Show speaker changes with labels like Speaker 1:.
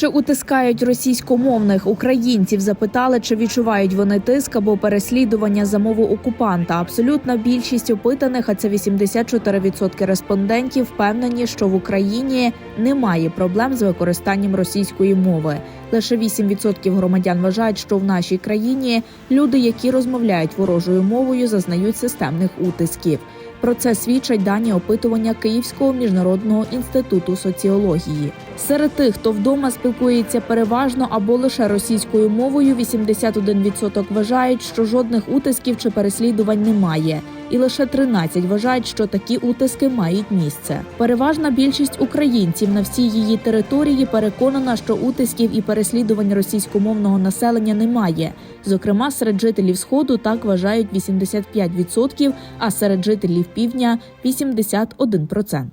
Speaker 1: Чи утискають російськомовних українців? Запитали, чи відчувають вони тиск або переслідування за мову окупанта. Абсолютна більшість опитаних, а це 84% респондентів, впевнені, що в Україні немає проблем з використанням російської мови. Лише 8% громадян вважають, що в нашій країні люди, які розмовляють ворожою мовою, зазнають системних утисків. Про це свідчать дані опитування Київського міжнародного інституту соціології. Серед тих, хто вдома спілкується спілкується переважно або лише російською мовою. 81% вважають, що жодних утисків чи переслідувань немає. І лише 13 вважають, що такі утиски мають місце. Переважна більшість українців на всій її території переконана, що утисків і переслідувань російськомовного населення немає. Зокрема, серед жителів сходу так вважають 85%, а серед жителів півдня 81%.